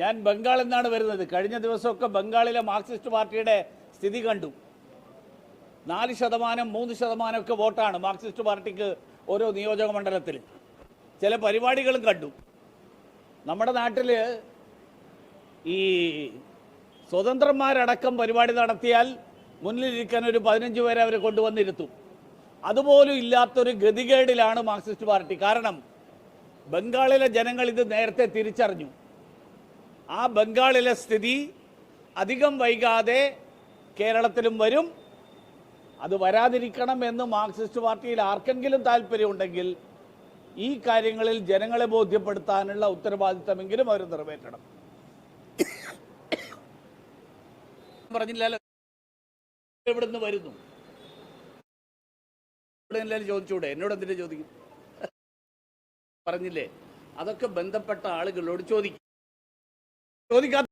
ഞാൻ ബംഗാളിൽ നിന്നാണ് വരുന്നത്. കഴിഞ്ഞ ദിവസമൊക്കെ ബംഗാളിലെ മാർക്സിസ്റ്റ് പാർട്ടിയുടെ സ്ഥിതി കണ്ടു. നാല് ശതമാനം മൂന്ന് ശതമാനമൊക്കെ വോട്ടാണ് മാർക്സിസ്റ്റ് പാർട്ടിക്ക് ഓരോ നിയോജക മണ്ഡലത്തിൽ. ചില പരിപാടികളും കണ്ടു. നമ്മുടെ നാട്ടിൽ ഈ സ്വതന്ത്രന്മാരടക്കം പരിപാടി നടത്തിയാൽ മുന്നിലിരിക്കാൻ ഒരു പതിനഞ്ച് പേരെ അവർ കൊണ്ടുവന്നിരുത്തും. അതുപോലും ഇല്ലാത്തൊരു ഗതികേടിലാണ് മാർക്സിസ്റ്റ് പാർട്ടി. കാരണം ബംഗാളിലെ ജനങ്ങൾ ഇത് നേരത്തെ തിരിച്ചറിഞ്ഞു. ആ ബംഗാളിലെ സ്ഥിതി അധികം വൈകാതെ കേരളത്തിലും വരും. അത് വരാതിരിക്കണം എന്ന് മാർക്സിസ്റ്റ് പാർട്ടിയിൽ ആർക്കെങ്കിലും താല്പര്യമുണ്ടെങ്കിൽ ഈ കാര്യങ്ങളിൽ ജനങ്ങളെ ബോധ്യപ്പെടുത്താനുള്ള ഉത്തരവാദിത്തമെങ്കിലും അവർ നിറവേറ്റണം. പറഞ്ഞില്ലല്ലോ. എവിടുന്ന് വരുന്നു? ചോദിച്ചൂടെ? എന്നോട് എന്തിനാ ചോദിക്കും? പറഞ്ഞില്ലേ? അതൊക്കെ ബന്ധപ്പെട്ട ആളുകളോട് ചോദിക്കും. Only got